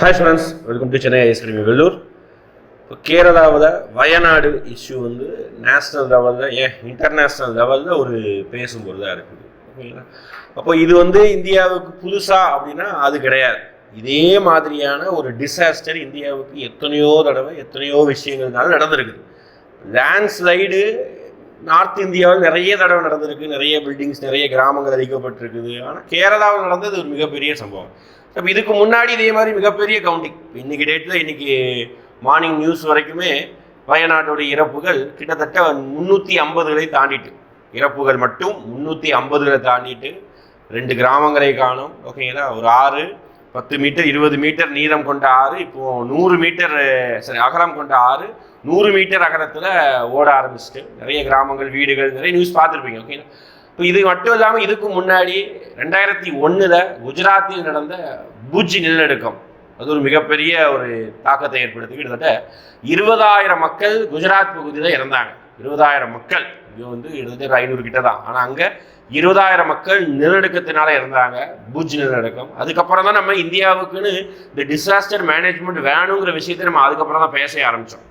Hi students welcome to Chennai ice cream Vellur இப்போ கேரளாவில் Wayanad issue வந்து நேஷ்னல் லெவலில் ஏன் இன்டர்நேஷ்னல் லெவலில் ஒரு பேசும் பொருளாக இருக்குது. ஓகேங்களா? அப்போ இது வந்து இந்தியாவுக்கு புதுசா அப்படின்னா அது கிடையாது. இதே மாதிரியான ஒரு டிசாஸ்டர் இந்தியாவுக்கு எத்தனையோ தடவை எத்தனையோ விஷயங்கள்னால நடந்திருக்குது. லேண்ட்ஸ்லைடு நார்த் இந்தியாவில் நிறைய தடவை நடந்திருக்கு. நிறைய பில்டிங்ஸ் நிறைய கிராமங்கள் அழிக்கப்பட்டிருக்குது. ஆனால் கேரளாவில் நடந்தது ஒரு மிகப்பெரிய சம்பவம். அப்போ இதுக்கு முன்னாடி இதே மாதிரி மிகப்பெரிய கவுண்டிங் இன்னைக்கு டேட்டில் இன்னைக்கு மார்னிங் நியூஸ் வரைக்குமே வயநாட்டோட இறப்புகள் கிட்டத்தட்ட முந்நூற்றி ஐம்பதுகளை தாண்டிட்டு. இறப்புகள் மட்டும் முந்நூற்றி ஐம்பதுகளை தாண்டிட்டு ரெண்டு கிராமங்களை காணும். ஓகேங்களா? ஒரு ஆறு பத்து மீட்டர் இருபது மீட்டர் நீளம் கொண்ட ஆறு இப்போது நூறு மீட்டர் சரி அகலம் கொண்ட ஆறு நூறு மீட்டர் அகலத்தில் ஓட ஆரம்பிச்சிட்டு நிறைய கிராமங்கள் வீடுகள் நிறைய நியூஸ் பார்த்துருப்பீங்க. ஓகேங்களா? இப்போ இது மட்டும் இல்லாமல் இதுக்கு முன்னாடி ரெண்டாயிரத்தி ஒன்றில் குஜராத்தில் நடந்த பூஜ் நிலநடுக்கம். அது ஒரு மிகப்பெரிய ஒரு தாக்கத்தை ஏற்படுத்தி கிட்டத்தட்ட இருபதாயிரம் மக்கள் குஜராத் பகுதியில் இறந்தாங்க. இருபதாயிரம் மக்கள். இது வந்து கிட்டத்தட்ட ஐநூறு கிட்ட தான். ஆனால் அங்கே இருபதாயிரம் மக்கள் நிலநடுக்கத்தினால இறந்தாங்க. பூஜ் நிலநடுக்கம். அதுக்கப்புறம் தான் நம்ம இந்தியாவுக்குன்னு இந்த டிசாஸ்டர் மேனேஜ்மெண்ட் வேணுங்கிற விஷயத்தை நம்ம அதுக்கப்புறம் தான் பேச ஆரம்பித்தோம்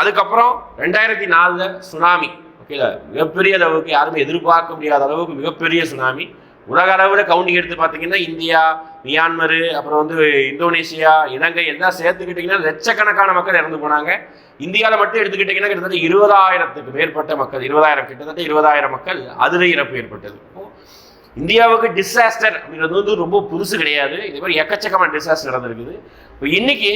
அதுக்கப்புறம் ரெண்டாயிரத்தி நாலில் சுனாமி கீழே மிகப்பெரிய அளவுக்கு யாருமே எதிர்பார்க்க முடியாத அளவுக்கு மிகப்பெரிய சுனாமி உலக அளவில் கவுண்டிங் எடுத்து பார்த்தீங்கன்னா இந்தியா மியான்மரு அப்புறம் வந்து இந்தோனேஷியா இலங்கை எல்லாம் சேர்த்துக்கிட்டிங்கன்னா லட்சக்கணக்கான மக்கள் இறந்து போனாங்க. இந்தியாவில் மட்டும் எடுத்துக்கிட்டிங்கன்னா கிட்டத்தட்ட இருபதாயிரத்துக்கு மேற்பட்ட மக்கள் இருபதாயிரம் கிட்டத்தட்ட இருபதாயிரம் மக்கள் அதிர இறப்பு ஏற்பட்டது. இந்தியாவுக்கு டிசாஸ்டர் அப்படிங்கிறது வந்து ரொம்ப புதுசு கிடையாது. இதே மாதிரி எக்கச்சக்கமான டிசாஸ்டர் நடந்திருக்குது. இப்போ இன்னைக்கு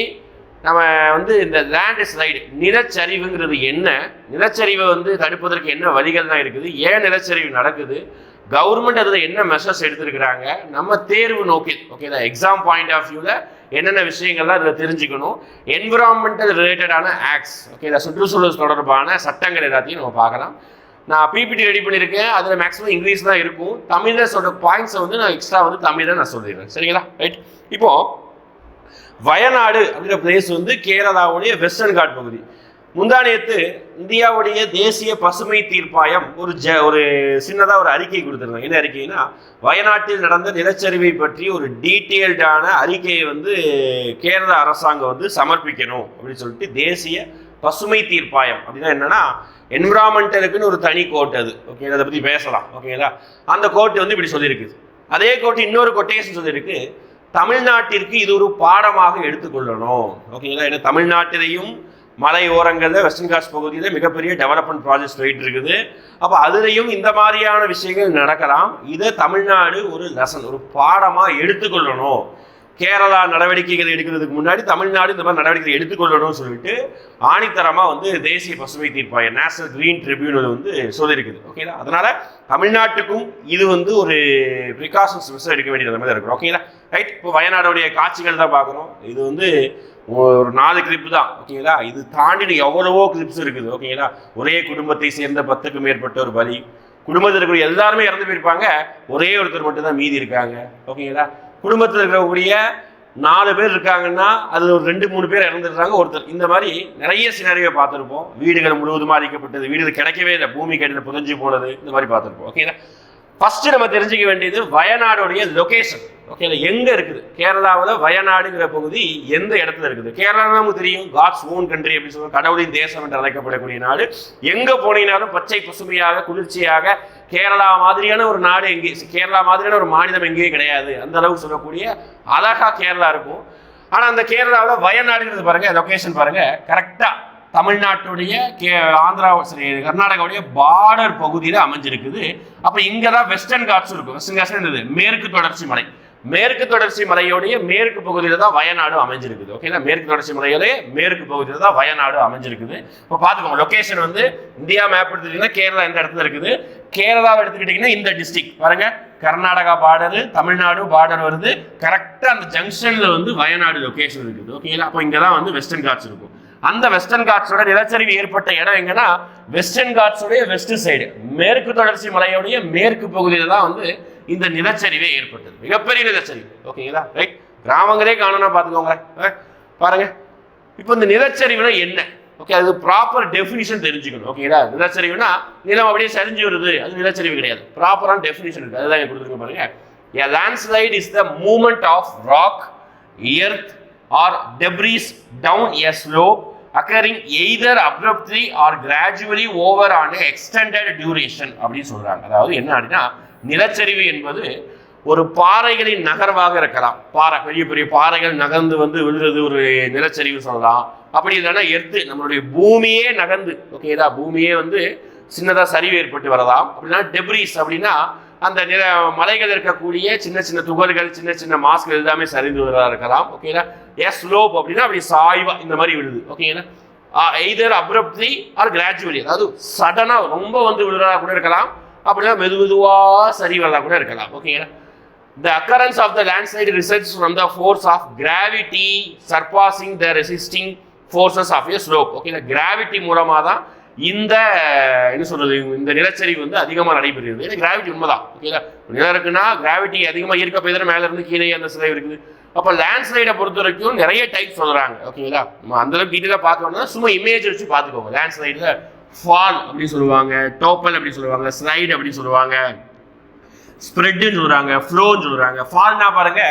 நம்ம வந்து இந்த லேண்ட் ஸ்லைடு நிலச்சரிவுங்கிறது என்ன? நிலச்சரிவை வந்து தடுப்பதற்கு என்ன வழிகள்லாம் இருக்குது? ஏன் நிலச்சரிவு நடக்குது? கவர்மெண்ட் அதில் என்ன மெஷர்ஸ் எடுத்திருக்கிறாங்க? நம்ம தேர்வு நோக்கி ஓகே எக்ஸாம் பாயிண்ட் ஆஃப் வியூவில் என்னென்ன விஷயங்கள்லாம் அதில் தெரிஞ்சுக்கணும்? என்விரான்மெண்டல் ரிலேட்டடான ஆக்ட்ஸ் ஓகேதா சுற்றுச்சூழல் தொடர்பான சட்டங்கள் எல்லாத்தையும் நம்ம பார்க்கலாம். நான் பிபிடி ரெடி பண்ணியிருக்கேன். அதில் மேக்ஸிமம் இங்கிலீஷ் தான் இருக்கும். தமிழில் சொல்கிற பாயிண்ட்ஸை வந்து நான் எக்ஸ்ட்ரா வந்து தமிழில் நான் சொல்லிடுறேன். சரிங்களா? ரைட் இப்போது வயநாடு அப்படிங்கிற பிரதேசம் வந்து கேரளாவுடைய வெஸ்டர்ன் காட் பகுதி. முந்தானியத்து இந்தியாவுடைய தேசிய பசுமை தீர்ப்பாயம் ஒரு ஜ ஒரு சின்னதாக ஒரு அறிக்கை கொடுத்துருந்தாங்க. என்ன அறிக்கைனா வயநாட்டில் நடந்த நிலச்சரிவை பற்றி ஒரு டீட்டெயில்டான அறிக்கையை வந்து கேரள அரசாங்கம் வந்து சமர்ப்பிக்கணும் அப்படின்னு சொல்லிட்டு தேசிய பசுமை தீர்ப்பாயம். அப்படின்னா என்னன்னா என்விரான்மெண்டலுக்குன்னு ஒரு தனி கோட் அது. ஓகே அதை பற்றி பேசலாம். ஓகேங்களா அந்த கோர்ட் வந்து இப்படி சொல்லியிருக்குது அதே கோர்ட் இன்னொரு கொட்டேஷன் சொல்லியிருக்கு. தமிழ்நாட்டிற்கு இது ஒரு பாடமாக எடுத்துக்கொள்ளணும். ஓகேங்களா ஏன்னா தமிழ்நாட்டிலையும் மலை ஓரங்களில் வெஸ்டர்ன் காட்ஸ் பகுதியில் மிகப்பெரிய டெவலப்மெண்ட் ப்ராஜெக்ட்ஸ் போயிட்டு இருக்குது. அப்போ அதுலேயும் இந்த மாதிரியான விஷயங்கள் நடக்கலாம். இதை தமிழ்நாடு ஒரு லெசன் ஒரு பாடமாக எடுத்துக்கொள்ளணும். கேரளா நடவடிக்கைகள் எடுக்கிறதுக்கு முன்னாடி தமிழ்நாடு இந்த மாதிரி நடவடிக்கை எடுத்துக்கொள்ளணும்னு சொல்லிட்டு ஆணித்தரமாக வந்து தேசிய பசுமை தீர்ப்பாயம் நேஷனல் கிரீன் ட்ரிபியூனல் வந்து சொல்லியிருக்குது. ஓகேங்களா அதனால் தமிழ்நாட்டுக்கும் இது வந்து ஒரு ப்ரிகாஷன்ஸ் மிஸ் எடுக்க வேண்டியது மாதிரி இருக்கும் ஓகேங்களா ரைட் இப்போ வயநாடுடைய காட்சிகள் தான் பார்க்குறோம் இது வந்து ஒரு நாலு கிளிப்பு தான் ஓகேங்களா? இது தாண்டி எவ்வளவோ கிளிப்ஸ் இருக்குது ஓகேங்களா? ஒரே குடும்பத்தை சேர்ந்த பத்துக்கும் மேற்பட்ட ஒரு பலி. குடும்பத்தில் இருக்கிற எல்லாருமே இறந்து போயிருப்பாங்க. ஒரே ஒருத்தர் மட்டும்தான் மீதி இருக்காங்க ஓகேங்களா? குடும்பத்தில் இருக்கக்கூடிய நாலு பேர் இருக்காங்கன்னா அதில் ஒரு ரெண்டு மூணு பேர் இறந்துடுறாங்க ஒருத்தர். இந்த மாதிரி நிறைய சினாரியை பார்த்துருப்போம். வீடுகள் முழுவதுமாக அழிக்கப்பட்டது வீடுகள் கிடைக்கவே இல்லை. பூமி கடையில் புதஞ்சு போனது இந்த மாதிரி பார்த்துருப்போம் ஓகேங்களா? ஃபர்ஸ்ட் நம்ம தெரிஞ்சுக்க வேண்டியது வயநாடுடைய லொகேஷன் ஓகேங்களா எங்க இருக்குது? கேரளாவில் வயநாடுங்கிற பகுதி எந்த இடத்துல இருக்குது? கேரளா நமக்கு தெரியும். காட்ஸ் ஓன் கண்ட்ரி அப்படின்னு சொல்லுவோம் கடவுளின் தேசம் என்று அழைக்கப்படக்கூடிய நாடு. எங்க போனீங்கனாலும் பச்சை பசுமையாக குளிர்ச்சியாக கேரளா மாதிரியான ஒரு நாடு எங்கே? கேரளா மாதிரியான ஒரு மாநிலம் எங்கேயும் கிடையாது. அந்த அளவுக்கு சொல்லக்கூடிய அழகா கேரளா இருக்கும். ஆனால் அந்த கேரளாவில் வயநாடுங்கிறது பாருங்க லொக்கேஷன் பாருங்க கரெக்டாக தமிழ்நாட்டுடைய கே ஆந்திரா சரி கர்நாடகாவுடைய பார்டர் பகுதியில் அமைஞ்சிருக்குது. அப்போ இங்கே தான் வெஸ்டர்ன் காட்ஸ் இருக்கும் வெஸ்டர்ன் காட்ஸ் என்னது? மேற்கு தொடர்ச்சி மலை. மேற்கு தொடர்ச்சி மலையோடைய மேற்கு பகுதியில் தான் வயநாடு அமைஞ்சிருக்குது. ஓகேங்களா மேற்கு தொடர்ச்சி மலையோடைய மேற்கு பகுதியில் தான் வயநாடு அமைஞ்சிருக்குது. இப்போ பார்த்துக்கோங்க லொக்கேஷன் வந்து இந்தியா மேப் எடுத்துக்கிட்டிங்கன்னா கேரளா எந்த இடத்துல இருக்குது? கேரளாவை எடுத்துக்கிட்டிங்கன்னா இந்த டிஸ்ட்ரிக் பாருங்க கர்நாடகா பார்டரு தமிழ்நாடு பார்டர் வருது. கரெக்டாக அந்த ஜங்ஷனில் வந்து வயநாடு லொக்கேஷன் இருக்குது. ஓகேங்களா அப்போ இங்கே தான் வந்து வெஸ்டர்ன் காட்ஸ் இருக்கும். அந்த வெஸ்டர்ன் காட்ஸோட நிலச்சரிவு ஏற்பட்ட இடம் எங்கன்னா வெஸ்டர்ன் காட்ஸோடைய வெஸ்ட் சைடு மேற்கு தொடர்ச்சி மலையோடைய மேற்கு பகுதியில் தான் வந்து இந்த நிலச்சரிவே ஏற்பட்டது. மிகப்பெரிய நிலச்சரிவு. ஓகேங்களா? ரைட் கிராமங்களே காணணும் பார்த்துக்கோங்க பாருங்க. இப்போ இந்த நிலச்சரிவுனா என்ன? ஓகே அது ப்ராப்பர் டெஃபினிஷன் தெரிஞ்சுக்கணும். ஓகேங்களா? நிலச்சரிவுனா நிலம் அப்படியே சரிஞ்சு வருது. அது நிலச்சரிவு கிடையாது. ப்ராப்பரான டெஃபினிஷன் இருக்குது அதுதான் கொடுத்துருக்க பாருங்க. Landslide is the moment of rock earth or debris down a slope occurring either abruptly or gradually over an extended duration அப்படின்னு சொல்கிறாங்க அதாவது என்ன அப்படின்னா நிலச்சரிவு என்பது ஒரு பாறைகளின் நகர்வாக இருக்கலாம். பாறை பெரிய பெரிய பாறைகள் நகர்ந்து வந்து விழுறது ஒரு நிலச்சரிவு சொல்லலாம். அப்படி இல்லைன்னா எர்த்து நம்மளுடைய பூமியே நகர்ந்து ஓகேதா பூமியே வந்து சின்னதாக சரிவு ஏற்பட்டு வரலாம். அப்படின்னா டெப்ரிஸ் அப்படின்னா அந்த நில மலைகள் இருக்கக்கூடிய சின்ன சின்ன துகள்கள் சின்ன சின்ன மாஸ்கள் எல்லாமே சரிந்து வருவதாக இருக்கலாம். ஓகேங்களா எஸ் ஸ்லோப் அப்படின்னா அப்படி சாய்வா இந்த மாதிரி விழுது. ஓகேங்களா எய்தர் அப்ரப்ட்லி ஆர் கிராஜுவலி அதாவது சடனாக ரொம்ப வந்து விழுறதா கூட இருக்கலாம். அப்படின்னா மெது மெதுவாக சரி வரதா கூட இருக்கலாம். ஓகேங்களா The occurrence of the landslide results from the force of gravity surpassing the resisting forces of a slope. Okay gravity மூலமாக தான் இந்த என்ன சொல்றது இந்த நிலச்சரிவு வந்து அதிகமாக நடைபெறுகிறது. ஏன்னா கிராவிட்டி உண்மைதான் ஓகேங்களா நிலம் இருக்குன்னா கிராவிட்டி அதிகமாக இருக்க போய் தானே மேலே இருந்து கீழே அந்த சிலை இருக்குது. அப்போ லேண்ட்ஸ்லைடை பொறுத்த வரைக்கும் நிறைய டைப் சொல்கிறாங்க ஓகேங்களா நம்ம அந்த அளவுக்கு டீட்டெயிலாக பார்க்கணும்னா சும்மா இமேஜ் வச்சு பார்த்துக்கோங்க. லேண்ட்ஸ்லைடில் ஃபால் அப்படின்னு சொல்லுவாங்க டோப்பல் அப்படி சொல்லுவாங்க ஸ்லைடு அப்படின்னு சொல்லுவாங்க ஸ்ப்ரெட்டுன்னு சொல்றாங்க ஃப்ளோன்னு சொல்றாங்க. ஃபால்னா பாருங்க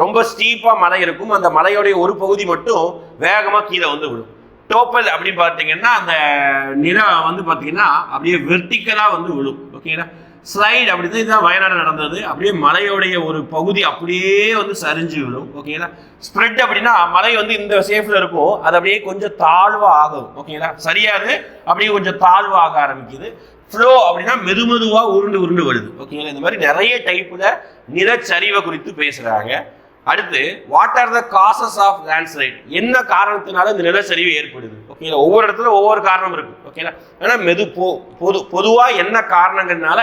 ரொம்ப ஸ்டீப்பா மலை இருக்கும். அந்த மலையோடைய ஒரு பகுதி மட்டும் வேகமா கீழே வந்து விடும் டோப்பல் அப்படின்னு பார்த்தீங்கன்னா அந்த நிலம் வந்து பார்த்தீங்கன்னா அப்படியே வெர்டிக்கலாக வந்து விழும். ஓகேங்களா ஸ்லைட் அப்படி தான் இதுதான் வயநாடு நடந்தது. அப்படியே மலையோடைய ஒரு பகுதி அப்படியே வந்து சரிஞ்சு விழும். ஓகேங்களா ஸ்ப்ரெட் அப்படின்னா மலை வந்து இந்த சேஃப்ல இருக்கும். அது அப்படியே கொஞ்சம் தாழ்வாக ஆகும். ஓகேங்களா சரியாது? அப்படியே கொஞ்சம் தாழ்வாக ஆரம்பிக்குது. ஃப்ளோ அப்படின்னா மெது மெதுவாக உருண்டு உருண்டு வருது. ஓகேங்களா இந்த மாதிரி நிறைய டைப்பில் நிலச்சரிவை குறித்து பேசுகிறாங்க அடுத்து what are the causes of landslide என்ன காரணத்தினால இந்த நிலச்சரிவு ஏற்படுது? ஓகேங்களா ஒவ்வொரு இடத்துல ஒவ்வொரு காரணம் இருக்கு. ஓகேங்களா ஏன்னா மெது பொது பொதுவாக என்ன காரணங்கள்னால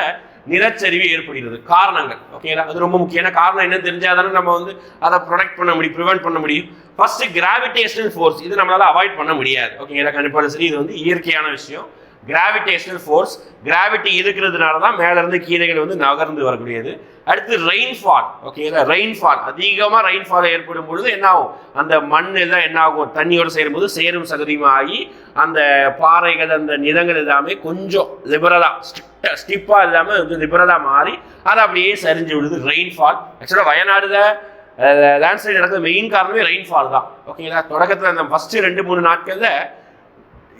நிலச்சரிவு ஏற்படுகிறது? காரணங்கள். ஓகேங்களா அது ரொம்ப முக்கியமான காரணம் என்ன தெரிஞ்சாதானே நம்ம வந்து அதை ப்ரொடெக்ட் பண்ண முடியும் ப்ரிவென்ட் பண்ண முடியும். ஃபர்ஸ்ட் கிராவிடேஷனல் ஃபோர்ஸ் இது நம்மளால அவாய்ட் பண்ண முடியாது. ஓகேங்களா கண்டிப்பாக சரி. இது வந்து இயற்கையான விஷயம். கிராவிடேஷனல் ஃபோர்ஸ் கிராவிட்டி இருக்கிறதுனால தான் மேலேருந்து கீரைகள் வந்து நகர்ந்து வரக்கூடியது. அடுத்து ரெயின்ஃபால் ஓகேங்களா ரெயின்ஃபால் அதிகமாக ரெயின்ஃபால் ஏற்படும் பொழுது என்ன ஆகும் அந்த மண் எல்லாம் என்ன ஆகும் தண்ணியோடு சேரும்போது சேரும் சகதியுமாகி அந்த பாறைகள் அந்த நிலங்கள் எல்லாமே கொஞ்சம் லிபரலாக ஸ்ட்ரிக்டாக ஸ்டிப்பாக இல்லாமல் வந்து லிபரலாக மாறி அதை அப்படியே சரிஞ்சு விடுது ரெயின்ஃபால் ஆக்சுவலாக வயநாடுல லேண்ட்ஸ்லைட் நடக்கிற மெயின் காரணமே ரெயின்ஃபால் தான். ஓகேங்களா தொடக்கத்தில் அந்த ஃபஸ்ட்டு ரெண்டு மூணு நாட்களில்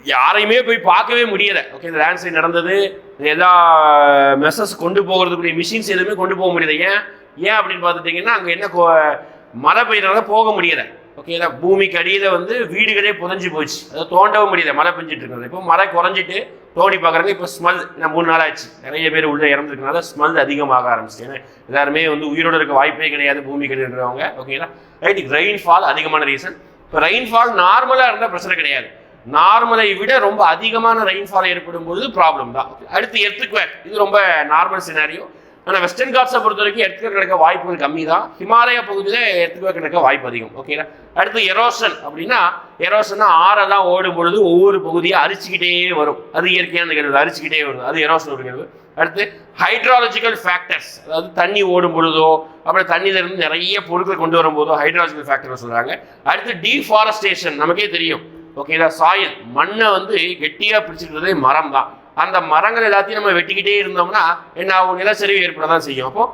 யாரையுமே போய் பார்க்கவே முடியல. ஓகே இந்த லேண்ட்ஸ்லைட் நடந்தது. எல்லா மெசஸ் கொண்டு போகிறதுக்குரிய மிஷின்ஸ் எதுவுமே கொண்டு போக முடியல. ஏன்? ஏன் அப்படின்னு பார்த்துட்டிங்கன்னா அங்கே என்ன கொ- மழை பெய்யறதுனால போக முடியல. ஓகேங்களா பூமிக்கு அடியில் வந்து வீடுகளே புதஞ்சு போச்சு. அதை தோண்டவும் முடியல. மழை பெஞ்சிட்டு இருக்கிறது. இப்போ மழை குறைஞ்சிட்டு தோண்டி பார்க்குறாங்க. இப்போ ஸ்மெல் இன்னும் மூணு நாள் ஆச்சு. நிறைய பேர் உள்ளே இறந்துருக்கனால ஸ்மெல் அதிகமாக ஆரம்பிச்சு ஏன்னா எல்லாருமே வந்து உயிரோடு இருக்க வாய்ப்பே கிடையாது பூமி கிடையாதுன்றவங்க ஓகேங்களா ரைட் ரெயின்ஃபால் அதிகமான ரீசன் இப்போ ரெயின்ஃபால் நார்மலாக இருந்தால் பிரச்சனை கிடையாது. நார்மலை விட ரொம்ப அதிகமான ரெயின்ஃபால் ஏற்படும் பொழுது ப்ராப்ளம் தான். அடுத்து எர்த்துக்வேக் இது ரொம்ப நார்மல் சினாரியோ ஆனால் வெஸ்டர்ன் காட்ஸை பொறுத்த வரைக்கும் எர்த்துக்வேக் நடக்க வாய்ப்புகள் கம்மி தான். ஹிமாலய பகுதியில் எர்த்துக்வேக் நடக்க வாய்ப்பு அதிகம். ஓகேங்களா அடுத்து எரோசன் அப்படின்னா எரோஷன்னா ஆறெல்லாம் ஓடும் பொழுது ஒவ்வொரு பகுதியாக அரிச்சுக்கிட்டே வரும். அது இயற்கையான நிகழ்வு. அரிச்சுக்கிட்டே வரும். அது எரோசன் ஒரு நிகழ்வு. அடுத்து ஹைட்ராலஜிக்கல் ஃபேக்டர்ஸ் அதாவது தண்ணி ஓடும் பொழுதோ அப்புறம் தண்ணியில இருந்து நிறைய பொருட்கள் கொண்டு வரும்போதோ ஹைட்ராலஜிக்கல் ஃபேக்டர் சொல்கிறாங்க அடுத்து டீஃபாரஸ்டேஷன் நமக்கே தெரியும். ஓகேங்களா? சாயில் மண்ணை வந்து கெட்டியாக பிடிச்சிருக்கிறதே மரம் தான் அந்த மரங்கள் எல்லாத்தையும் நம்ம வெட்டிக்கிட்டே இருந்தோம்னா என்ன ஆகும்? நிலச்சரிவு ஏற்பட தான் செய்யும். அப்போ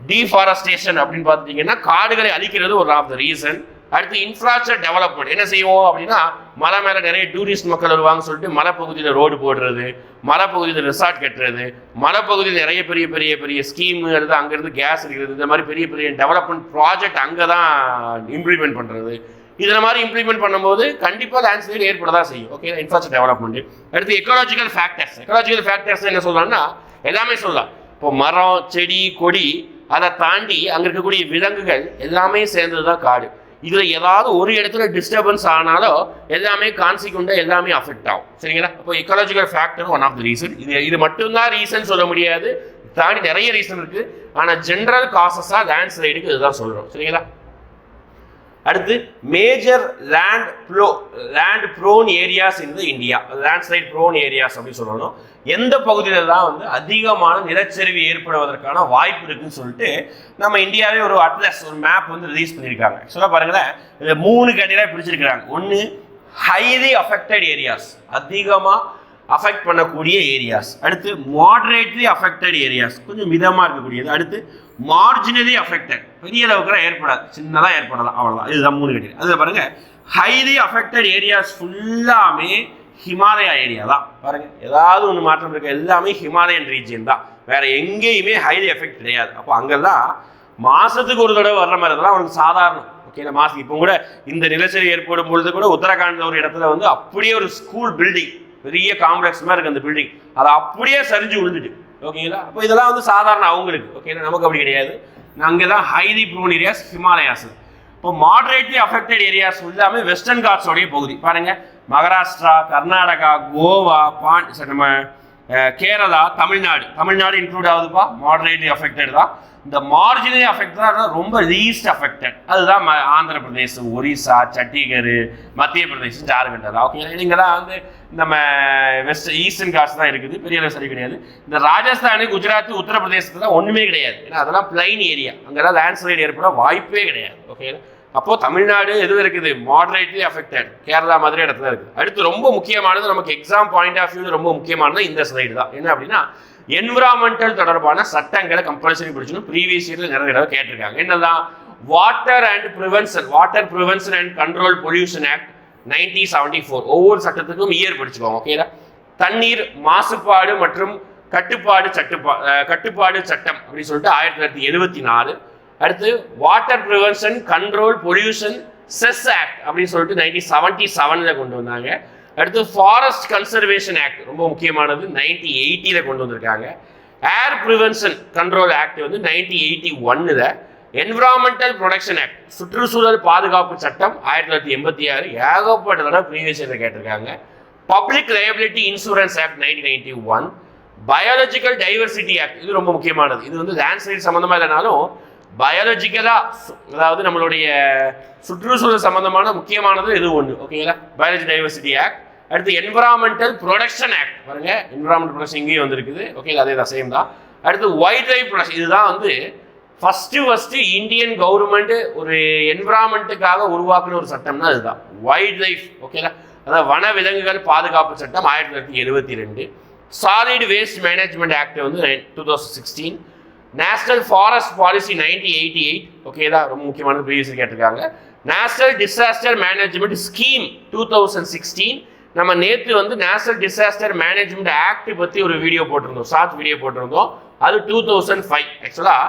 டீஃபாரஸ்டேஷன் அப்படின்னு பார்த்துட்டிங்கன்னா காடுகளை அழிக்கிறது ஒரு ஆஃப் த ரீசன் அடுத்து இன்ஃப்ராஸ்ட்ரக்சர் டெவலப்மெண்ட் என்ன செய்வோம் அப்படின்னா மலை மேலே நிறைய டூரிஸ்ட் மக்கள் வருவாங்க சொல்லிட்டு மலைப்பகுதியில் ரோடு போடுறது மலைப்பகுதியில் ரிசார்ட் கட்டுறது மலைப்பகுதியில் நிறைய பெரிய பெரிய பெரிய ஸ்கீம் அல்லது அங்கேருந்து கேஸ் இருக்கிறது இந்த மாதிரி பெரிய பெரிய டெவலப்மெண்ட் ப்ராஜெக்ட் அங்கே தான் இம்ப்ளிமெண்ட் பண்ணுறது இதில் மாதிரி இம்ப்ளிமெண்ட் பண்ணும்போது கண்டிப்பாக ஆன்சர் ஏற்பட தான் செய்யும். ஓகே இன்ஃப்ராஸ்ட்ரக்சர் டெவலப்மெண்ட் அடுத்து எக்கலாஜிக்கல் ஃபேக்டர்ஸ் எக்கலாஜிக்கல் ஃபேக்டர்ஸ் என்ன சொல்லலாம்னா எல்லாமே சொல்லலாம். இப்போ மரம் செடி கொடி அதை தாண்டி அங்கே இருக்கக்கூடிய விலங்குகள் எல்லாமே சேர்ந்தது தான் காடு. இதில் ஏதாவது ஒரு இடத்துல டிஸ்டர்பன்ஸ் ஆனாலும் எல்லாமே கான்சிக்வெண்ட்டாக எல்லாமே அஃபெக்ட் ஆகும். சரிங்களா? அப்போ ecological factor one of the reason இது இது மட்டும்தான் ரீசன் சொல்ல முடியாது. தாண்டி நிறைய ரீசன் இருக்குது ஆனால் ஜென்ரல் காசஸாக லேண்ட்ஸ்லைடுக்கு இதுதான் சொல்கிறோம் சரிங்களா? அடுத்து major land pro land prone areas இந்த இந்தியா லேண்ட்ஸ்லைட் ப்ரோன் ஏரியாஸ் அப்படின்னு சொல்லணும். எந்த பகுதியில தான் வந்து அதிகமான நிலச்சரிவு ஏற்படுவதற்கான வாய்ப்பு இருக்குன்னு சொல்லிட்டு நம்ம இந்தியாவே ஒரு அட்லஸ் ஒரு மேப் வந்து ரிலீஸ் பண்ணியிருக்காங்க. ஆக்சுவலாக பாருங்களேன் இதில் மூணு கேட்டகரியாக பிரிச்சிருக்கிறாங்க. ஒன்று ஹைலி அஃபெக்டட் ஏரியாஸ் அதிகமாக அஃபெக்ட் பண்ணக்கூடிய ஏரியாஸ் அடுத்து மாடரேட்லி அஃபெக்டட் ஏரியாஸ் கொஞ்சம் மிதமாக இருக்கக்கூடியது. அடுத்து மார்ஜினலி அஃபெக்டட் பெரிய அளவுக்குலாம் ஏற்படாது. சின்னதாக ஏற்படலாம். அவ்வளோதான் இதுதான் மூணு கிடையாது அதில் பாருங்கள் ஹைலி அஃபெக்டட் ஏரியாஸ் ஃபுல்லாமே ஹிமாலயா ஏரியா தான். பாருங்கள் ஏதாவது ஒன்று மாற்றம் இருக்க? எல்லாமே ஹிமாலயன் ரீஜியன் தான். வேற எங்கேயுமே ஹைலி எஃபெக்ட் கிடையாது. அப்போ அங்கெல்லாம் மாதத்துக்கு ஒரு தடவை வர்ற மாதிரி தான் அவனுக்கு சாதாரணம். ஓகே மாசம் இப்போ கூட இந்த நிலச்சரி ஏற்படும் பொழுது கூட உத்தரகாண்டில் ஒரு இடத்துல வந்து அப்படியே ஒரு ஸ்கூல் பில்டிங் பெரிய காம்ப்ளெக்ஸ் மாதிரி அந்த பில்டிங் அதை அப்படியே சரிஞ்சு விழுந்துட்டு. ஓகேங்களா அப்போ இதெல்லாம் வந்து சாதாரண அவங்களுக்கு. ஓகேங்களா நமக்கு அப்படி கிடையாது. அங்கே தான் ஹைலி ப்ரோன் ஏரியாஸ் ஹிமாலயாஸ் இப்போ மாடரேட்லி அஃபெக்டட் ஏரியாஸ் எல்லாமே வெஸ்டர்ன் காட்ஸோடைய பகுதி. பாருங்கள் மகாராஷ்டிரா கர்நாடகா கோவா பாண்ட் நம்ம கேரளா தமிழ்நாடு. தமிழ்நாடு இன்க்ளூட் ஆகுதுப்பா. மாடரேட்லி அஃபெக்டட் தான். இந்த மார்ஜினலி அஃபெக்ட் தான் ரொம்ப லீஸ்ட் அஃபெக்டட் அதுதான் ஆந்திர பிரதேஷ் ஒரிசா சத்தீஸ்கர் மத்திய பிரதேஷ் ஜார்க்கண்ட் அதான் ஓகே இங்கே தான் வந்து நம்ம வெஸ்ட் ஈஸ்டர்ன் காஸ்ட் தான் இருக்குது. பெரிய அளவு சரி கிடையாது. இந்த ராஜஸ்தான் குஜராத் உத்தரப்பிரதேசத்துல ஒன்றுமே கிடையாது. ஏன்னா அதெல்லாம் பிளைன் ஏரியா அங்கெல்லாம் லேண்ட்ஸ்லைட் ஏற்பட வாய்ப்பே கிடையாது. ஓகே அப்போ தமிழ்நாடு எது இருக்குது? மாடரேட்லி அஃபெக்டட் கேரளா மாதிரி இடத்துல இருக்குது அடுத்து ரொம்ப முக்கியமானது நமக்கு எக்ஸாம் பாயிண்ட் ஆஃப் வியூ ரொம்ப முக்கியமானது இந்த சைடு தான். என்ன அப்படின்னா என்விரான்மெண்டல் தொடர்பான சட்டங்களை கம்பல்சரி பிடிச்சணும் ப்ரீவியஸ் இயர்ல நிறைய தடவை கேட்டிருக்காங்க. என்னதான் water and prevention water prevention and control pollution act ninety seventy four ஒவ்வொரு சட்டத்துக்கும் இயர் பிடிச்சுக்கோங்க ஓகேதா தண்ணீர் மாசுபாடு மற்றும் கட்டுப்பாடு சட்டுப்பா கட்டுப்பாடு சட்டம் அப்படின்னு சொல்லிட்டு ஆயிரத்தி தொள்ளாயிரத்தி எழுபத்தி நாலு அடுத்து water prevention control pollution cess act அப்படின்னு சொல்லிட்டு நைன்டீன் செவன்ட்டி செவனில் கொண்டு வந்தாங்க. அடுத்து ஃபாரஸ்ட் கன்சர்வேஷன் ஆக்ட் ரொம்ப முக்கியமானது நைன்டி எயிட்டியில் கொண்டு வந்திருக்காங்க. ஏர் ப்ரிவென்ஷன் கண்ட்ரோல் ஆக்ட் வந்து நைன்டீன் எயிட்டி ஒன்னில் என்விரான்மெண்டல் ப்ரொடக்ஷன் ஆக்ட் சுற்றுச்சூழல் பாதுகாப்பு சட்டம் ஆயிரத்தி தொள்ளாயிரத்தி எண்பத்தி ஆறு ஏகப்பட்டதெல்லாம் தடவை ப்ரீவியஸ் கேட்டிருக்காங்க. Public liability insurance act nineteen ninety one biological diversity act இது ரொம்ப முக்கியமானது. இது வந்து லேண்ட்ஸ்லைட் சம்மந்தமாக இல்லைனாலும் பயாலஜிக்கலாக அதாவது நம்மளுடைய சுற்றுச்சூழல் சம்பந்தமான முக்கியமானது இது ஒன்று ஓகேங்களா பயாலஜி டைவர்சிட்டி ஆக்ட் அடுத்து என்விரான்மெண்டல் ப்ரொடக்ஷன் ஆக்ட் பாருங்க என்விரான்மெண்ட் ப்ரொடக்ஷன் இங்கேயும் வந்திருக்குது ஓகே அதே தான் சேம் தான். அடுத்து ஒயிட் லைஃப் ப்ரொடக்ஷன் இதுதான் வந்து ஃபஸ்ட்டு ஃபஸ்ட்டு இந்தியன் கவர்மெண்ட் ஒரு என்விரான்மெண்ட்டுக்காக உருவாக்குன ஒரு சட்டம்னா இதுதான். வைல்ட் லைஃப் ஓகேங்களா அதாவது வன விலங்குகள் பாதுகாப்பு சட்டம் ஆயிரத்தி தொள்ளாயிரத்தி எழுபத்தி ரெண்டு. சாலிட் வேஸ்ட் மேனேஜ்மெண்ட் ஆக்ட் வந்து two thousand sixteen national forest policy ninety eighty eight okay தான் ரொம்ப முக்கியமான ப்ரீவியஸ் கேட்டிருக்காங்க. National disaster management scheme two thousand sixteen நம்ம நேற்று வந்து நேஷனல் டிசாஸ்டர் மேனேஜ்மெண்ட் ஆக்ட் பற்றி ஒரு வீடியோ போட்டிருந்தோம். ஷார்ட் வீடியோ போட்டிருந்தோம். அது டூ தௌசண்ட் ஃபைவ் ஆக்சுவலாக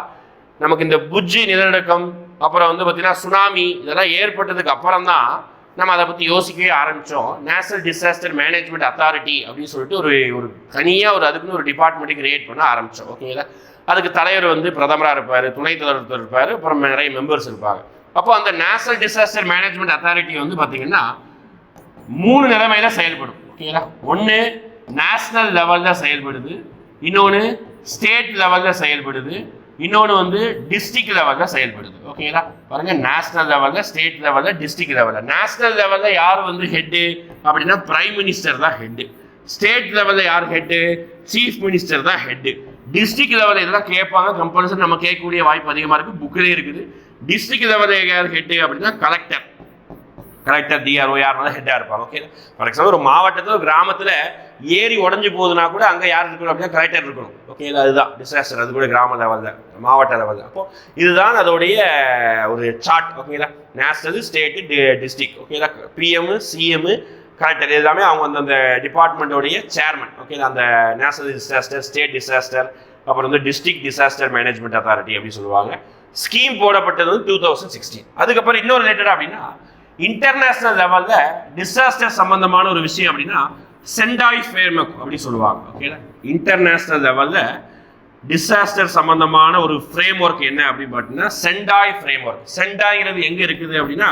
நமக்கு இந்த புஜ்ஜி நிலநடுக்கம் அப்புறம் வந்து பார்த்தீங்கன்னா சுனாமி இதெல்லாம் ஏற்பட்டதுக்கு அப்புறம் தான் நம்ம அதை பற்றி யோசிக்கவே ஆரம்பித்தோம் நேஷனல் டிசாஸ்டர் மேனேஜ்மெண்ட் அத்தாரிட்டி அப்படின்னு சொல்லிட்டு ஒரு ஒரு தனியாக ஒரு அதுக்குன்னு ஒரு டிபார்ட்மெண்ட்டுக்கு கிரியேட் பண்ண ஆரம்பித்தோம் ஓகேங்களா அதுக்கு தலைவர் வந்து பிரதமராக இருப்பார் துணைத் தலைவர் இருப்பார் அப்புறம் நிறைய மெம்பர்ஸ் இருப்பாங்க. அப்போ அந்த நேஷனல் டிசாஸ்டர் மேனேஜ்மெண்ட் அத்தாரிட்டி வந்து பார்த்தீங்கன்னா மூணு நிலைமையில செயல்படும். ஓகேங்களா ஒன்று நேஷனல் லெவலில் செயல்படுது. இன்னொன்று ஸ்டேட் லெவலில் செயல்படுது. இன்னொன்று வந்து டிஸ்ட்ரிக்ட் லெவலில் செயல்படுது. ஓகேங்களா பாருங்க நேஷனல் லெவலில் ஸ்டேட் லெவலில் டிஸ்ட்ரிக்ட் லெவலில் நேஷனல் லெவலில் யார் வந்து ஹெட்டு அப்படின்னா பிரைம் மினிஸ்டர் தான் ஹெட்டு ஸ்டேட் லெவலில் யார் ஹெட்டு சீஃப் மினிஸ்டர் தான் ஹெட்டு டிஸ்ட்ரிக் லெவலில் இதெல்லாம் கேட்பாங்க கம்பல்சரி நம்ம கேட்கக்கூடிய வாய்ப்பு அதிகமாக இருக்குது புக்கிலே இருக்குது. டிஸ்ட்ரிக் லெவலில் யார் ஹெட்டு அப்படின்னா கலெக்டர் கலெக்டர் டிஆர்ஓ யாருனாலும் ஹெட்டாக இருப்பாங்க ஓகே ஃபார் எக்ஸாம்பிள் ஒரு மாவட்டத்தில் ஒரு கிராமத்தில் ஏரி உடஞ்சி போகுதுன்னா கூட அங்கே யார் இருக்கணும் அப்படின்னா கலெக்டர் இருக்கணும் ஓகே அதுதான் டிசாஸ்டர் அது கூட கிராம லெவலில் மாவட்ட லெவலில் அப்போ இதுதான் அதோடைய ஒரு சார்ட் ஓகேங்களா நேஷனல் ஸ்டேட்டு டிஸ்ட்ரிக் ஓகேங்களா பிஎம் சிஎம் கலெக்டர் எல்லாமே அவங்க அந்தந்த டிபார்ட்மெண்ட்டோடைய சேர்மன் ஓகே அந்த நேஷனல் டிசாஸ்டர் ஸ்டேட் டிசாஸ்டர் அப்புறம் வந்து டிஸ்ட்ரிக்ட் டிசாஸ்டர் மேனேஜ்மெண்ட் அத்தாரிட்டி அப்படின்னு சொல்லுவாங்க. ஸ்கீம் போடப்பட்டது வந்து டூ தௌசண்ட் சிக்ஸ்டீன் அதுக்கப்புறம் இன்னொரு ரிலேட்டட் அப்படின்னா இன்டர்நேஷனல் லெவலில் டிசாஸ்டர் சம்பந்தமான ஒரு விஷயம் அப்படின்னா சென்டாய் ஃபேர்மக் அப்படின்னு சொல்லுவாங்க. ஓகேங்களா இன்டர்நேஷனல் லெவலில் டிசாஸ்டர் சம்பந்தமான ஒரு ஃப்ரேம் ஒர்க் என்ன அப்படின்னு பார்த்தீங்கன்னா சென்டாய் ஃப்ரேம் ஒர்க் சென்டாய்ங்கிறது எங்கே இருக்குது அப்படின்னா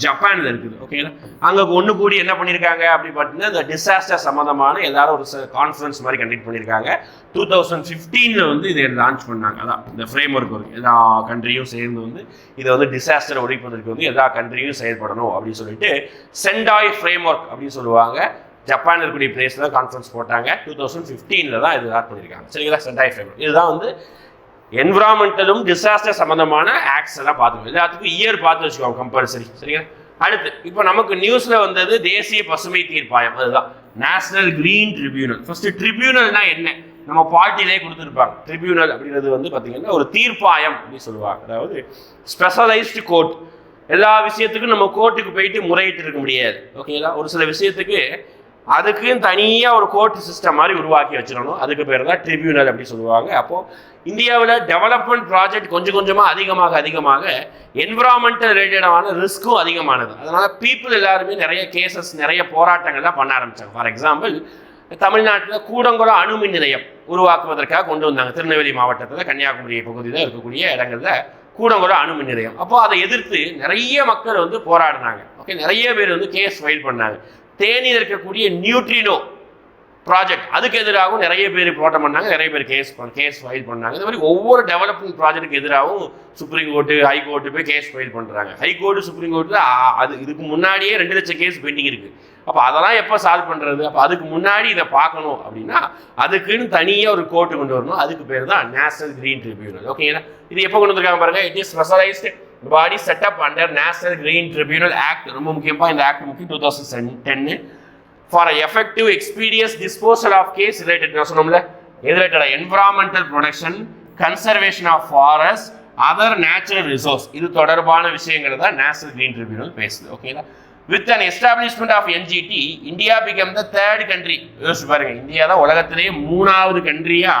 ஜப்பானில் இருக்குது ஓகேங்களா அங்கே ஒன்று கூடி என்ன பண்ணியிருக்காங்க அப்படின்னு பார்த்தீங்கன்னா இந்த டிசாஸ்டர் சம்மந்தமான எல்லாரும் ஒரு கான்ஃபரன்ஸ் மாதிரி கண்டக்ட் பண்ணியிருக்காங்க டூ தௌசண்ட் ஃபிஃப்டீனில் வந்து இதை லான்ச் பண்ணாங்க. அதான் இந்த ஃப்ரேம் ஒர்க் ஒர்க் எல்லா கண்ட்ரியும் சேர்ந்து வந்து இதை வந்து டிசாஸ்டர் ஒழிப்பதற்கு வந்து எல்லா கண்ட்ரியும் செயல்படணும் அப்படின்னு சொல்லிட்டு சென்டாய் ஃப்ரேம் ஒர்க் அப்படின்னு சொல்லுவாங்க. ஜப்பான் இருக்கக்கூடிய பிளேஸில் தான் கான்ஃபரன்ஸ் போட்டாங்க. டூ தௌசண்ட் ஃபிஃப்டீனில் தான் இது ஸ்டார்ட் பண்ணியிருக்காங்க சரிங்களா? சென்டாய் ஃப்ரேம் இதுதான் வந்து என்விரான்மெண்டலும் டிசாஸ்டர் சம்மந்தமான ஆக்ட்ஸ் எல்லாம் பார்த்துக்கணும். எல்லாத்துக்கும் இயர் பார்த்து வச்சுக்கோங்க கம்பல்சரி சரிங்களா அடுத்து இப்போ நமக்கு நியூஸில் வந்தது தேசிய பசுமை தீர்ப்பாயம். அதுதான். நேஷனல் கிரீன் ட்ரிபியூனல் ஃபர்ஸ்ட் ட்ரிபியூனல்னா என்ன? நம்ம பார்ட்டிலே கொடுத்துருப்பாங்க. ட்ரிபியூனல் அப்படிங்கிறது வந்து பார்த்தீங்கன்னா ஒரு தீர்ப்பாயம் அப்படின்னு சொல்லுவாங்க. அதாவது ஸ்பெஷலைஸ்டு கோர்ட் எல்லா விஷயத்துக்கும் நம்ம கோர்ட்டுக்கு போயிட்டு முறையிட்டு இருக்க முடியாது ஓகேங்களா ஒரு சில விஷயத்துக்கு அதுக்குன்னு தனியாக ஒரு கோர்ட் சிஸ்டம் மாதிரி உருவாக்கி வச்சிடணும். அதுக்கு பேர் தான் ட்ரிபியூனல் அப்படி சொல்லுவாங்க. அப்போது இந்தியாவில் டெவலப்மெண்ட் ப்ராஜெக்ட் கொஞ்சம் கொஞ்சமாக அதிகமாக அதிகமாக என்விரான்மெண்டல் ரிலேட்டடான ரிஸ்க்கும் அதிகமானது. அதனால் பீப்புள் எல்லாருமே நிறைய கேசஸ் நிறைய போராட்டங்கள்லாம் பண்ண ஆரம்பித்தாங்க ஃபார் எக்ஸாம்பிள் தமிழ்நாட்டில் கூடங்குளம் அணுமின் நிலையம் உருவாக்குவதற்காக கொண்டு வந்தாங்க. திருநெல்வேலி மாவட்டத்தில் கன்னியாகுமரி பகுதியில் இருக்கக்கூடிய இடங்களில் கூடங்குளம் அணுமின் நிலையம். அப்போ அதை எதிர்த்து நிறைய மக்கள் வந்து போராடினாங்க. ஓகே நிறைய பேர் வந்து கேஸ் ஃபைல் பண்ணாங்க. தேனியில் இருக்கக்கூடிய நியூட்ரினோ ப்ராஜெக்ட் அதுக்கு எதிராகவும் நிறைய பேர் போராட்டம் பண்ணாங்க நிறைய பேர் கேஸ் கேஸ் ஃபைல் பண்ணாங்க. இந்த மாதிரி ஒவ்வொரு டெவலப்மெண்ட் ப்ராஜெக்ட்டுக்கு எதிராகவும் சுப்ரீம் கோர்ட்டு ஹைகோர்ட்டு போய் கேஸ் ஃபைல் பண்ணுறாங்க ஹைகோர்ட்டு சுப்ரீம் கோர்ட்டில் அது இதுக்கு முன்னாடியே ரெண்டு லட்சம் கேஸ் பெண்டிங் இருக்குது அப்போ அதெல்லாம் எப்போ சால்வ் பண்ணுறது அப்போ அதுக்கு முன்னாடி இதை பார்க்கணும் அப்படின்னா அதுக்குன்னு தனியாக ஒரு கோர்ட்டு கொண்டு வரணும். அதுக்கு பேர் தான் நேஷனல் கிரீன் ட்ரிபியூனல் ஓகேங்களா இது எப்போ கொண்டு வந்திருக்காங்க பாருங்க? It is specialised body set up under national green tribunal act ரொம்ப முக்கியமாக இந்த ஆக்ட் முக்கியம் two thousand ten for effective experience disposal of case related நான் சொன்னோம்ல எது related environmental protection conservation of forest other natural resource இது தொடர்பான விஷயங்கள் தான் நேஷனல் கிரீன் ட்ரிபியூனல் பேசுது ஓகேங்களா with an establishment of NGT India become the third country யோசிச்சு பாருங்க இந்தியா தான் உலகத்திலேயே மூணாவது கண்ட்ரியா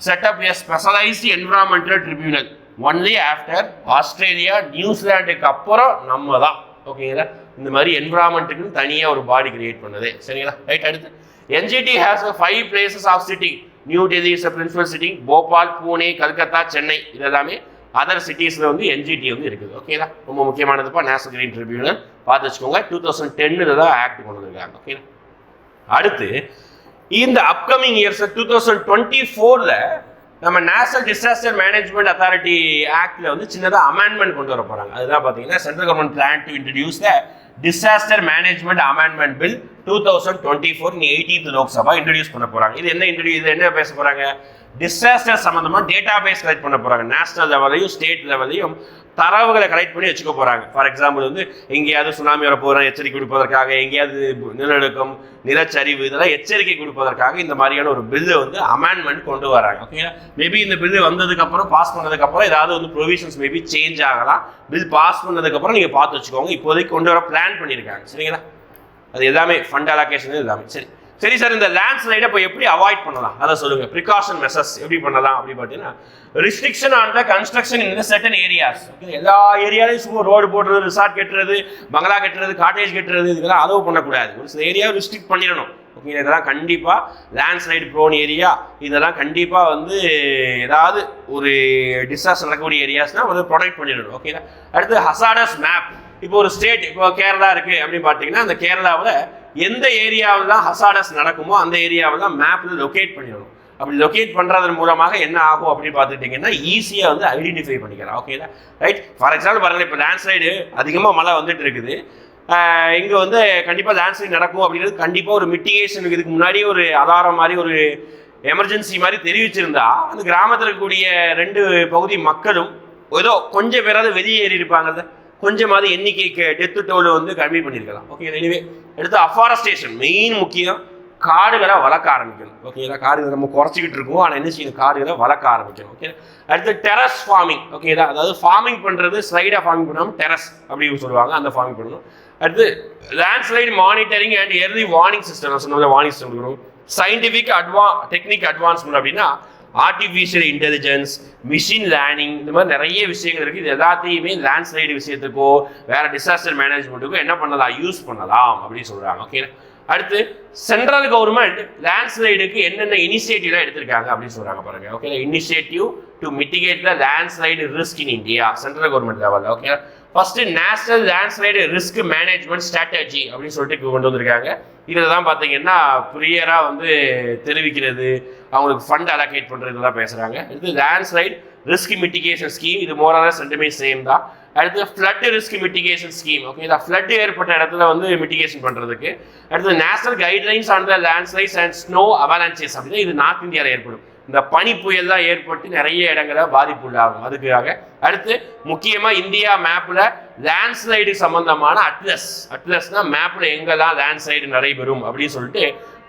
set up a specialised environmental tribunal only after Australia நியூசிலாண்டுக்கு அப்புறம் நம்ம தான் ஓகேங்களா இந்த மாதிரி என்விரான்மெண்ட்டுக்குன்னு தனியாக ஒரு பாடி கிரியேட் பண்ணுது. சரிங்களா? ரைட் அடுத்து. NGT has five places of sitting New Delhi is principal sitting Bhopal Pune Calcutta Chennai இது எல்லாமே அதர் சிட்டிஸில் வந்து என்ஜிடி வந்து இருக்குது. ஓகேங்களா ரொம்ப முக்கியமானதுப்பா நேஷனல் கிரீன் ட்ரிபியூனல் பார்த்து வச்சுக்கோங்க. டூ தௌசண்ட் டென்னில் தான் ஆக்ட் கொண்டு வந்திருக்காங்க ஓகேங்களா அடுத்து இந்த upcoming years two thousand twenty ஃபோரில் நம்ம நேஷனல் டிசாஸ்டர் மேனேஜ்மெண்ட் அத்தாரிட்டி ஆக்டில் வந்து சின்னதாக அமெண்ட்மெண்ட் கொண்டு வர போகிறாங்க அதுதான் பார்த்தீங்கன்னா central government plan to introduce the disaster management amendment bill two thousand twenty four நீ எயிட்டீன்த் லோக்சபா இன்ட்ரடியூஸ் பண்ண போகிறாங்க இது என்ன இன்ட்ரடியூ இது என்ன பேச போகிறாங்க டிசாஸ்டர் சம்மந்தமாக டேட்டா பேஸ் கலெக்ட் பண்ண போகிறாங்க நேஷனல் லெவலையும் ஸ்டேட் லெவலையும் தரவுகளை கலெக்ட் பண்ணி வச்சுக்க போகிறாங்க ஃபார் எக்ஸாம்பிள் வந்து எங்கேயாவது சுனாமி வர எச்சரிக்கை கொடுப்பதற்காக எங்கேயாவது நிலநடுக்கம் நிலச்சரிவு இதெல்லாம் எச்சரிக்கை கொடுப்பதற்காக இந்த மாதிரியான ஒரு பில்லு வந்து அமெண்ட்மெண்ட் கொண்டு வராங்க. ஓகேங்களா மேபி இந்த பில்லு வந்ததுக்கப்புறம் பாஸ் பண்ணதுக்கப்புறம் ஏதாவது வந்து ப்ரொவிஷன்ஸ் மேபி சேஞ்ச் ஆகலாம். பில் பாஸ் பண்ணதுக்கப்புறம் நீங்கள் பார்த்து வச்சுக்கோங்க. இப்போதைக்கு கொண்டு வர பிளான் பண்ணியிருக்காங்க. சரிங்களா? அது எல்லாமே ஃபண்ட் அலோகேஷன் எல்லாமே. சரி. சரி சார் இந்த லேண்ட்ஸ்லைடை இப்போ எப்படி அவாய்ட் பண்ணலாம்? அதை சொல்லுங்கள் ப்ரிகாஷன் மெசர்ஸ் எப்படி பண்ணலாம் அப்படி பார்த்தீங்கன்னா restriction on the construction in certain areas எல்லா ஏரியாலையும் சும்மா ரோடு போடுறது ரிசார்ட் கட்டுறது பங்களா கட்டுறது காட்டேஜ் கட்டுறது இதெல்லாம் அலோவ் பண்ணக்கூடாது. ஒரு சில ஏரியாவை ரிஸ்ட்ரிக்ட் பண்ணிடணும். ஓகே இதெல்லாம் கண்டிப்பாக லேண்ட்ஸ்லைடு ப்ரோன் ஏரியா இதெல்லாம் கண்டிப்பாக வந்து ஏதாவது ஒரு டிசாஸ்டர் நடக்கக்கூடிய ஏரியாஸ்னால் வந்து ப்ரொடெக்ட் பண்ணிடணும். ஓகேங்களா அடுத்து ஹசாடஸ் மேப் இப்போ ஒரு ஸ்டேட் இப்போ கேரளா இருக்குது அப்படின்னு பார்த்தீங்கன்னா அந்த கேரளாவில் எந்த ஏரியாவில் தான் ஹசாடஸ் நடக்குமோ அந்த ஏரியாவில் தான் மேப்பில் லொக்கேட் பண்ணிடணும். அப்படி லொக்கேட் பண்ணுறதன் மூலமாக என்ன ஆகும் அப்படின்னு பார்த்துட்டிங்கன்னா ஈஸியாக வந்து ஐடென்டிஃபை பண்ணிக்கலாம். ஓகேங்களா ரைட் ஃபார் எக்ஸாம்பிள் பாருங்கள் இப்போ லேண்ட்ஸ்லைடு அதிகமாக மழை வந்துட்டு இருக்குது. இங்கே வந்து கண்டிப்பாக லேண்ட்ஸ்லைட் நடக்கும் அப்படின்றது கண்டிப்பாக ஒரு மிட்டிகேஷன் இதுக்கு முன்னாடி ஒரு அலாரம் மாதிரி ஒரு எமர்ஜென்சி மாதிரி தெரிவிச்சிருந்தா அந்த கிராமத்தில் இருக்கக்கூடிய ரெண்டு பகுதி மக்களும் ஏதோ கொஞ்சம் பேராவது வெளியேறி இருப்பாங்கல்ல கொஞ்சமாவது எண்ணிக்கைக்கு டெத்து டோல் வந்து கம்மி பண்ணியிருக்கலாம். ஓகே எனிவே அடுத்து அஃபாரஸ்டேஷன் மெயின் முக்கியம் காடுகளை வளர்க்க ஆரம்பிக்கணும். ஓகேங்களா காடுகளை நம்ம குறைச்சிக்கிட்டு இருக்கோம். ஆனால் என்ன செய்யணும்? காடுகளை வளர்க்க ஆரம்பிக்கணும். ஓகே அடுத்து டெரஸ் ஃபார்மிங் ஓகேதா அதாவது ஃபார்மிங் பண்ணுறது ஸ்லைடாக ஃபார்மிங் பண்ணாமல் டெரஸ் அப்படின்னு சொல்லுவாங்க. அந்த ஃபார்மிங் பண்ணணும். அடுத்து land slide monitoring and early warning system நான் சொன்ன வார்னிங் சிஸ்டம் கொடுக்கணும். சயின்டிஃபிக் அட்வா டெக்னிக் அட்வான்ஸ்மெண்ட் அப்படின்னா ஆர்டிஃபிஷியல் இன்டெலிஜென்ஸ் மிஷின் லேர்னிங் இந்த மாதிரி நிறைய விஷயங்கள் இருக்குது இது எல்லாத்தையுமே லேண்ட் ஸ்லைடு விஷயத்துக்கோ வேறு டிசாஸ்டர் மேனேஜ்மெண்ட்டுக்கோ என்ன பண்ணலாம்? யூஸ் பண்ணலாம் அப்படின்னு சொல்கிறாங்க ஓகே அடுத்து சென்ட்ரல் கவர்மெண்ட் லேண்ட்ஸ்லைடுக்கு என்னென்ன இனிஷியேட்டிவ்லாம் எடுத்திருக்காங்க அப்படின்னு சொல்கிறாங்க பாருங்க. Okay initiative to mitigate the land slide risk in India central government லெவலில் okay first national landslide risk management strategy அப்படின்னு சொல்லிட்டு கொண்டு வந்திருக்காங்க. இதில் தான் பார்த்தீங்கன்னா ப்ரியராக வந்து தெரிவிக்கிறது அவங்களுக்கு ஃபண்ட் அலோகேட் பண்ணுறது பேசுகிறாங்க இது லேண்ட்ஸ்லைட் ரிஸ்க் மிட்டிகேஷன் ஸ்கீம் இது மோரலஸ் ரெண்டுமே சேம் தான். அடுத்து flood risk mitigation scheme okay இந்த ஃப்ளட் ஏற்பட்ட இடத்துல வந்து மிட்டிகேஷன் பண்ணுறதுக்கு அடுத்து national guidelines on the landslides and snow avalanches அப்படின்னா இது நார்த் இந்தியாவில் ஏற்படும். இந்த பனி புயல்லாம் ஏற்பட்டு நிறைய இடங்களில் பாதிப்பு உள்ளாகும் அதுக்காக அடுத்து முக்கியமாக இந்தியா மேப்பில் லேண்ட்ஸ்லைடு சம்பந்தமான அட்லஸ் அட்லஸ்னால் மேப்பில் எங்கெல்லாம் லேண்ட்ஸ்லைடு நடைபெறும் அப்படின்னு சொல்லிட்டு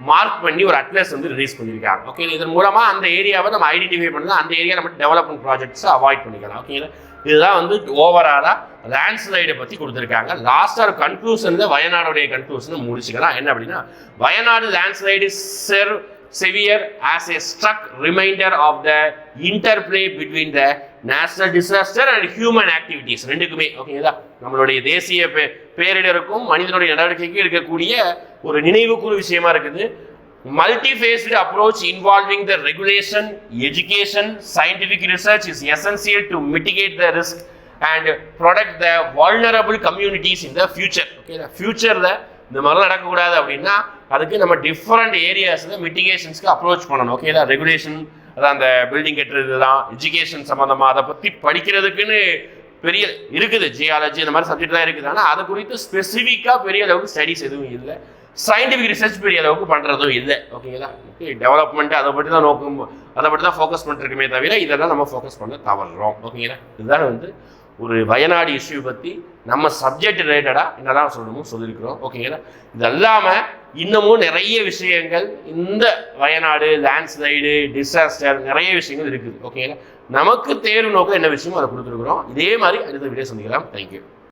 மார்க் பண்ணி ஒரு அட்லஸ் வந்து ரிலீஸ் பண்ணியிருக்காங்க ஓகே இதன் மூலமாக அந்த ஏரியாவை நம்ம ஐடென்டிஃபை பண்ணலாம். அந்த ஏரியா நம்ம டெவலப்மெண்ட் ப்ராஜெக்ட்ஸை அவாய்ட் பண்ணிக்கலாம். ஓகேங்களா இதுதான் வந்து ஓவராலாக லேண்ட்ஸ்லைடை பற்றி கொடுத்துருக்காங்க. லாஸ்ட்டாக ஒரு கன்க்ளூஷன் வயநாடுடைய கன்க்ளூஷன் முடிச்சுக்கலாம். என்ன அப்படின்னா Wayanad landslide serve severe as a struck reminder of the interplay between the national disaster and human activities ரெண்டுக்குமே ஓகேங்களா நம்மளுடைய தேசிய பே பேரிடருக்கும் மனிதனுடைய நடவடிக்கைக்கும் இருக்கக்கூடிய ஒரு நினைவுக்குழு விஷயமா இருக்குது. Multifaceted approach involving the regulation education scientific research is essential to mitigate the risk and protect the vulnerable communities in the future okay ஃபியூச்சரில் இந்த மாதிரிலாம் நடக்கக்கூடாது அப்படின்னா அதுக்கு நம்ம டிஃப்ரெண்ட் ஏரியாஸில் மிட்டிகேஷன்ஸ்க்கு அப்ரோச் பண்ணணும். ஓகேதா ரெகுலேஷன் அதான் அந்த பில்டிங் கட்டுறது தான் எஜுகேஷன் சம்மந்தமாக அதை பற்றி படிக்கிறதுக்குன்னு பெரிய இருக்குது. ஜியாலஜி இந்த மாதிரி சப்ஜெக்ட்லாம் இருக்குது. ஆனால் அதை குறித்து ஸ்பெசிஃபிக்காக பெரிய அளவுக்கு ஸ்டடிஸ் எதுவும் இல்லை. சயின்டிஃபிக் ரிசர்ச் பெரிய அளவுக்கு பண்ணுறதும் இல்லை. ஓகேங்களா ஓகே டெவலப்மெண்ட் அதை பற்றி தான் நோக்கம் அதை பற்றி தான் ஃபோக்கஸ் பண்ணிருக்குமே தவிர இதெல்லாம் நம்ம ஃபோக்கஸ் பண்ண தவறுறோம் ஓகேங்களா இதுதான் வந்து ஒரு வயநாடு இஷ்யூ பற்றி நம்ம சப்ஜெக்ட் ரிலேட்டடாக என்னதான் சொல்லணுமோ சொல்லியிருக்கிறோம். ஓகேங்களா இது இல்லாமல் இன்னமும் நிறைய விஷயங்கள் இந்த வயநாடு லேண்ட்ஸ்லைடு டிசாஸ்டர் நிறைய விஷயங்கள் இருக்குது. ஓகேங்களா நமக்கு தேர்வு நோக்கம் என்ன விஷயமோ அதை கொடுத்துருக்குறோம். இதே மாதிரி அடுத்த வீடியோ சந்திக்கலாம். தேங்க்யூ